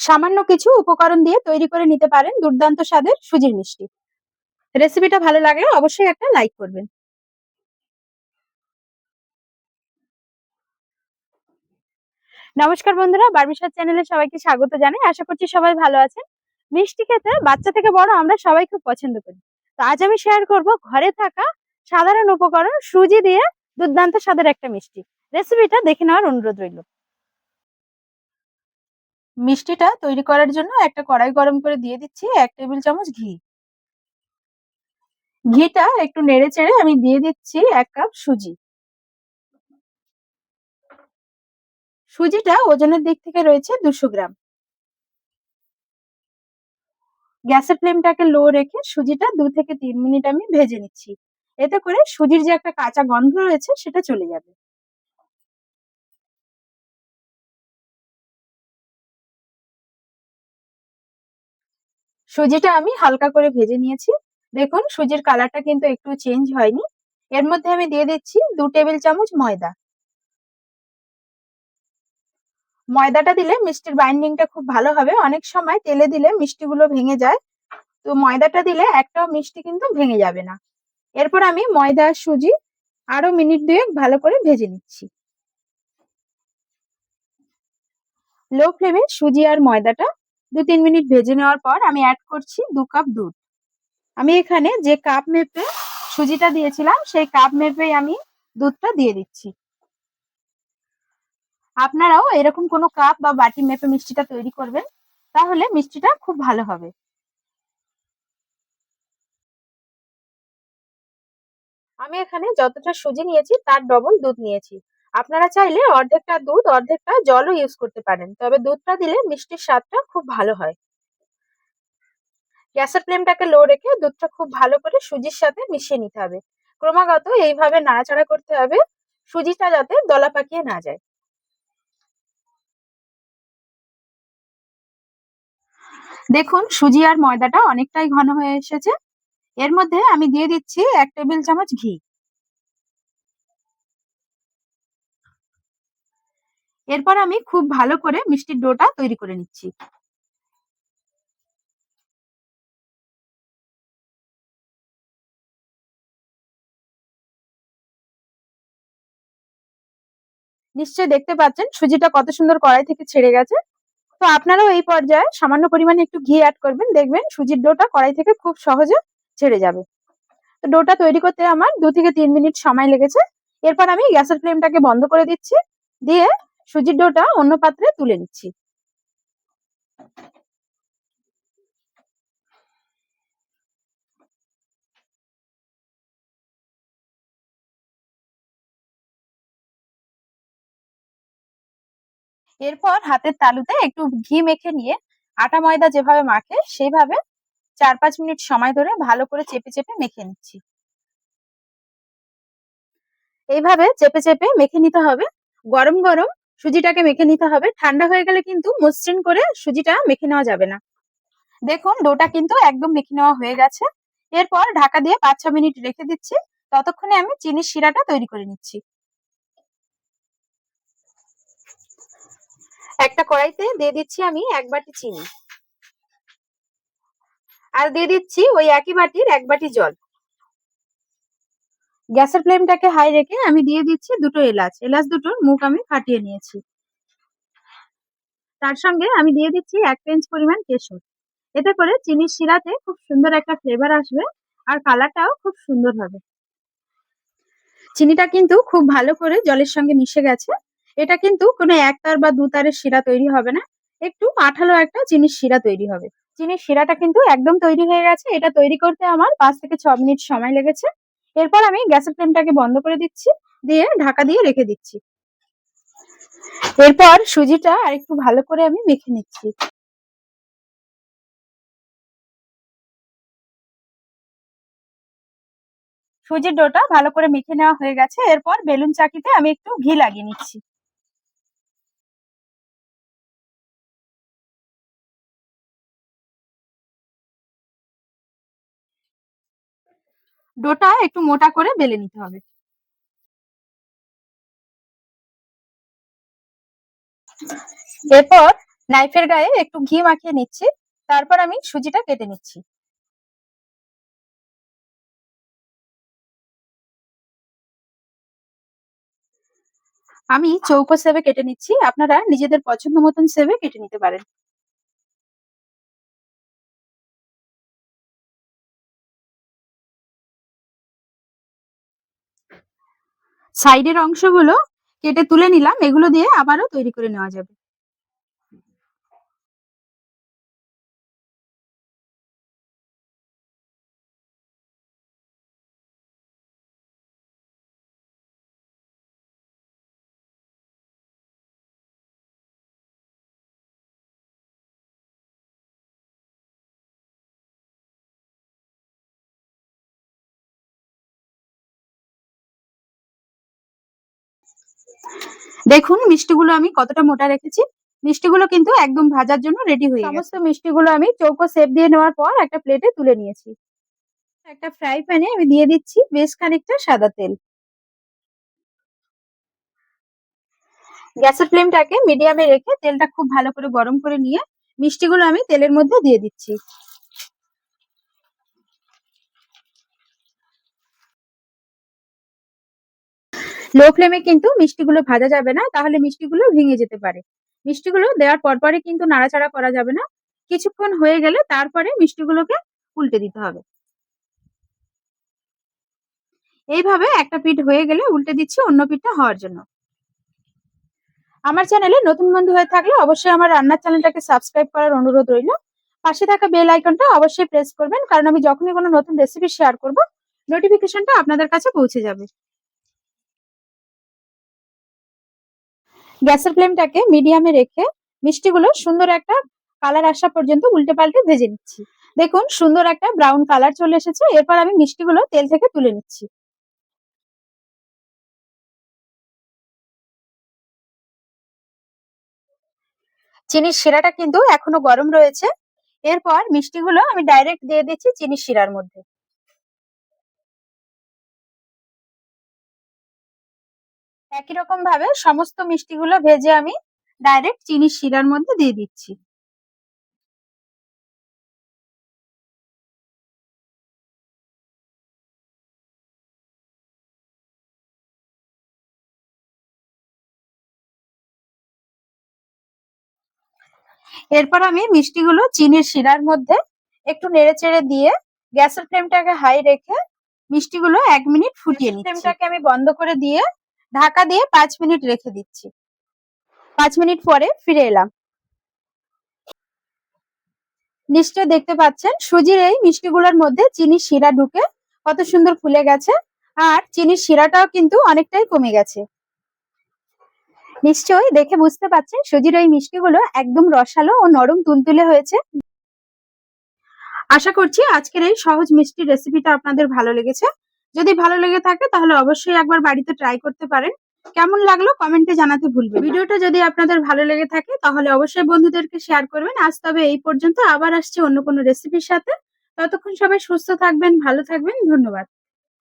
সামান্য কিছু উপকরণ দিয়ে তৈরি করে নিতে পারেন দুর্দান্ত স্বাদের সুজির মিষ্টি। রেসিপিটা ভালো লাগলে অবশ্যই একটা লাইক করবেন। নমস্কার বন্ধুরা বার্বিসার চ্যানেলে সবাইকে স্বাগত জানাই। আশা করছি সবাই ভালো আছেন। মিষ্টি খেতে বাচ্চা থেকে বড় আমরা সবাই খুব পছন্দ করি। তো আজ আমি শেয়ার করব ঘরে থাকা সাধারণ উপকরণ সুজি দিয়ে দুর্দান্ত স্বাদের একটা মিষ্টি। রেসিপিটা দেখে নেওয়ার অনুরোধ রইল। মিষ্টিটা তৈরি করার জন্য একটা কড়াই গরম করে দিয়ে দিচ্ছি এক টেবিল চামচ ঘি। ঘিটা একটু নেড়ে চেড়ে আমি দিয়ে দিচ্ছি এক কাপ সুজি। সুজিটা ওজনের দিক থেকে রয়েছে দুশো গ্রাম। গ্যাসের ফ্লেমটাকে লো রেখে সুজিটা দু থেকে তিন মিনিট আমি ভেজে নিচ্ছি। এতে করে সুজির যে একটা কাঁচা গন্ধ রয়েছে সেটা চলে যাবে। সুজিটা আমি হালকা করে ভেজে নিয়েছি। দেখুন, সুজির কালারটা কিন্তু একটু চেঞ্জ হয়নি। এর মধ্যে আমি দিয়ে দিচ্ছি দু টেবিল চামচ ময়দা। ময়দাটা দিলে মিষ্টির বাইন্ডিংটা খুব ভালো হবে। অনেক সময় তেলে দিলে মিষ্টিগুলো ভেঙে যায়। তো ময়দাটা দিলে একটাও মিষ্টি কিন্তু ভেঙে যাবে না। এরপর আমি ময়দা আর সুজি আরও মিনিট দুয়েক ভালো করে ভেজে নিচ্ছি। লো ফ্লেমে সুজি আর ময়দাটা দু তিন মিনিট ভেজে নেওয়ার পর আমি অ্যাড করছি দু কাপ দুধ। আমি এখানে যে কাপ মেপে সুজিটা দিয়েছিলাম, সেই কাপ মেপেই আমি দুধটা দিয়ে দিচ্ছি। আপনারাও এরকম কোনো কাপ বা বাটি মেপে মিষ্টিটা তৈরি করবেন, তাহলে মিষ্টিটা খুব ভালো হবে। আমি এখানে যতটা সুজি নিয়েছি, তার ডবল দুধ নিয়েছি। আপনারা চাইলে অর্ধেকটা দুধ, অর্ধেকটা জলও ইউজ করতে পারেন। তবে দুধটা দিলে মিষ্টির স্বাদটা খুব ভালো হয়। গ্যাসের ফ্লেমটাকে লো রেখে দুধটা খুব ভালো করে সুজির সাথে মিশিয়ে নিতে হবে। ক্রমাগত এইভাবে নাড়াচাড়া করতে হবে, সুজিটা যাতে দলা পাকিয়ে না যায়। দেখুন, সুজি আর ময়দাটা অনেকটাই ঘন হয়ে এসেছে। এর মধ্যে আমি দিয়ে দিচ্ছি এক টেবিল চামচ ঘি। এরপর আমি খুব ভালো করে মিষ্টির ডোটা তৈরি করে নিচ্ছি। নিশ্চয়ই দেখতে পাচ্ছেন, সুজিটা কত সুন্দর কড়াই থেকে ছেড়ে গেছে। তো আপনারাও এই পর্যায়ে সামান্য পরিমাণে একটু ঘি অ্যাড করবেন, দেখবেন সুজির ডোটা কড়াই থেকে খুব সহজে ছেড়ে যাবে। তো ডোটা তৈরি করতে আমার দু থেকে তিন মিনিট সময় লেগেছে। এরপর আমি গ্যাসের ফ্লেমটাকে বন্ধ করে দিচ্ছি। দিয়ে সুজির ডোটা অন্য পাত্রে তুলে নিচ্ছি। এরপর হাতের তালুতে একটু ঘি মেখে নিয়ে আটা ময়দা যেভাবে মাখে সেইভাবে চার পাঁচ মিনিট সময় ধরে ভালো করে চেপে চেপে মেখে নিচ্ছি। এইভাবে চেপে চেপে মেখে নিতে হবে। গরম গরম সুজিটাকে মেখে নিতে হবে। ঠান্ডা হয়ে গেলে কিন্তু মসৃণ করে সুজিটা মেখে নেওয়া যাবে না। দেখুন, ডোটা কিন্তু একদম মেখে নেওয়া হয়ে গেছে। এরপর ঢাকা দিয়ে পাঁচ ছ মিনিট রেখে দিচ্ছি। ততক্ষণে আমি চিনির শিরাটা তৈরি করে নিচ্ছি। একটা কড়াইতে দিয়ে দিচ্ছি আমি এক বাটি চিনি। আর দিয়ে দিচ্ছি ওই একই বাটির এক বাটি জল। গ্যাসের ফ্লেমটাকে হাই রেখে আমি দিয়ে দিচ্ছি দুটো এলাচ। এলাচ দুটোর মুখ আমি ফাটিয়ে নিয়েছি। তার সঙ্গে আমি দিয়ে দিচ্ছি এক পেঞ্চ পরিমাণ কেশর। এতে করে চিনির শিরাতে খুব সুন্দর একটা ফ্লেভার আসবে আর কালারটাও খুব সুন্দর হবে। চিনিটা কিন্তু খুব ভালো করে জলের সঙ্গে মিশে গেছে। এটা কিন্তু কোনো একতার বা দু তারের শিরা তৈরি হবে না। একটু আঠালো একটা চিনির শিরা তৈরি হবে। চিনির শিরাটা কিন্তু একদম তৈরি হয়ে গেছে। এটা তৈরি করতে আমার পাঁচ থেকে ছ মিনিট সময় লেগেছে। এরপর আমি গ্যাসের ফ্লেমটাকে বন্ধ করে দিচ্ছি, দিয়ে ঢাকা দিয়ে রেখে দিচ্ছি। এরপর সুজিটা আর একটু ভালো করে আমি মেখে নিচ্ছি। সুজির ডোটা ভালো করে মেখে নেওয়া হয়ে গেছে। এরপর বেলুন চাকিতে আমি একটু ঘি লাগিয়ে নিচ্ছি। ডোটা একটু মোটা করে বেলে নিতে হবে। এরপর নাইফের গায়ে একটু ঘি মাখিয়ে নিচ্ছি, তারপর আমি সুজিটা কেটে নিচ্ছি। আমি চৌকো সেবে কেটে নিচ্ছি, আপনারা নিজেদের পছন্দ মতন সেবে কেটে নিতে পারেন। সাইডের অংশগুলো কেটে তুলে নিলাম এগুলো দিয়ে আবারও তৈরি করে নেওয়া যাবে। দেখুন, মিষ্টিগুলো আমি কতটা মোটা রেখেছি। মিষ্টিগুলো কিন্তু একদম ভাজার জন্য রেডি হয়ে সমস্ত মিষ্টিগুলো আমি চৌকো সেপ দিয়ে নেওয়ার পর একটা প্লেটে তুলে নিয়েছি। একটা ফ্রাই প্যানে আমি দিয়ে দিচ্ছি বেশ খানিকটা সাদা তেল। গ্যাসের ফ্লেমটাকে মিডিয়ামে রেখে তেলটা খুব ভালো করে গরম করে নিয়ে মিষ্টিগুলো আমি তেলের মধ্যে দিয়ে দিচ্ছি। লো ফ্লেমে কিন্তু মিষ্টিগুলো ভাজা যাবে না, তাহলে মিষ্টিগুলো ভেঙে যেতে পারে। মিষ্টিগুলো দেওয়ার পরপরে কিন্তু নাড়াচাড়া করা যাবে না। কিছুক্ষণ হয়ে গেলে তারপরে মিষ্টিগুলোকে উল্টে দিতে হবে। এইভাবে একটা পিঠ হয়ে গেলে উল্টে দিচ্ছি অন্য পিঠটা হওয়ার জন্য। আমার চ্যানেলে নতুন বন্ধু হয়ে থাকলে অবশ্যই আমার রান্নার চ্যানেলটাকে সাবস্ক্রাইব করার অনুরোধ রইল। পাশে থাকা বেল আইকনটা অবশ্যই প্রেস করবেন, কারণ আমি যখনই কোনো নতুন রেসিপি শেয়ার করব নোটিফিকেশনটা আপনাদের কাছে পৌঁছে যাবে। গ্যাসের ফ্লেমটাকে মিডিয়ামে রেখে মিষ্টিগুলো সুন্দর একটা কালার আসা পর্যন্ত উল্টে পাল্টে ভেজে নিচ্ছি। দেখুন, সুন্দর একটা ব্রাউন কালার চলে এসেছে। এরপর আমি মিষ্টিগুলো তেল থেকে তুলে নিচ্ছি। চিনির শিরাটা কিন্তু এখনও গরম রয়েছে। এরপর মিষ্টিগুলো আমি ডাইরেক্ট দিয়ে দিচ্ছি চিনির শিরার মধ্যে। একই রকম ভাবে সমস্ত মিষ্টিগুলো ভেজে আমি ডাইরেক্ট চিনির শিরার মধ্যে দিয়ে দিচ্ছি। এরপর আমি মিষ্টিগুলো চিনির শিরার মধ্যে একটু নেড়ে চেড়ে দিয়ে গ্যাসের ফ্লেমটাকে হাই রেখে মিষ্টিগুলো এক মিনিট ফুটিয়ে নিচ্ছি। ফ্লেমটাকে আমি বন্ধ করে দিয়ে ঢাকা দিয়ে পাঁচ মিনিট রেখে দিচ্ছি। পাঁচ মিনিট পরে ফিরে এলাম। নিশ্চয় দেখতে পাচ্ছেন, সুজির এই মিষ্টিগুলোর মধ্যে চিনির শিরা ঢুকে কত সুন্দর ফুলে গেছে, আর চিনির শিরাটাও কিন্তু অনেকটাই কমে গেছে। নিশ্চয়ই দেখে বুঝতে পারছেন সুজির এই মিষ্টিগুলো একদম রসালো ও নরম তুলতুলে হয়েছে। আশা করছি আজকের এই সহজ মিষ্টি রেসিপিটা আপনাদের ভালো লেগেছে। যদি ভালো লেগে থাকে তাহলে অবশ্যই একবার বাড়িতে ট্রাই করতে পারেন। কেমন লাগল কমেন্টে জানাতে ভুলবেন ভিডিওটা যদি আপনাদের ভালো লেগে থাকে তাহলে অবশ্যই বন্ধুদেরকে শেয়ার করবেন। আজ তবে এই পর্যন্ত আবার আসছে অন্য কোনো রেসিপির সাথে। ততক্ষণ সবাই সুস্থ থাকবেন, ভালো থাকবেন। ধন্যবাদ।